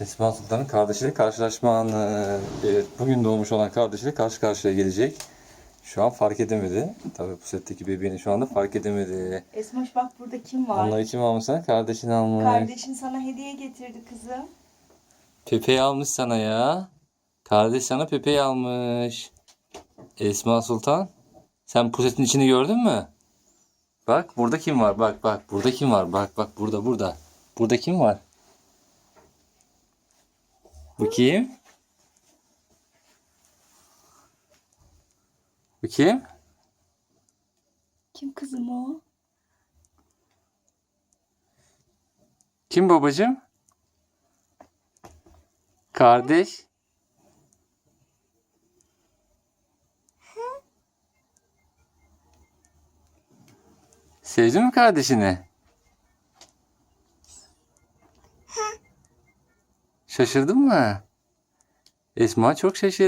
Esma Sultan'ın kardeşiyle karşılaşma anı. Evet, bugün doğmuş olan kardeşiyle karşı karşıya gelecek. Şu an fark edemedi. Tabii pusetteki bebeğini şu anda fark edemedi. Esmoş bak burada kim var? Onları kim almış sana? Kardeşini almış. Kardeşin sana hediye getirdi kızım. Pepe'yi almış sana ya. Kardeş sana Pepe'yi almış. Esma Sultan. Sen pusetin içini gördün mü? Bak burada kim var? Bak bak burada kim var? Bak bak burada burada. Burada kim var? Bu kim? Bu kim? Kim kızım o? Kim babacığım? Kardeş. Sevdin mi kardeşini? Şaşırdın mı? Esma çok şaşırmış.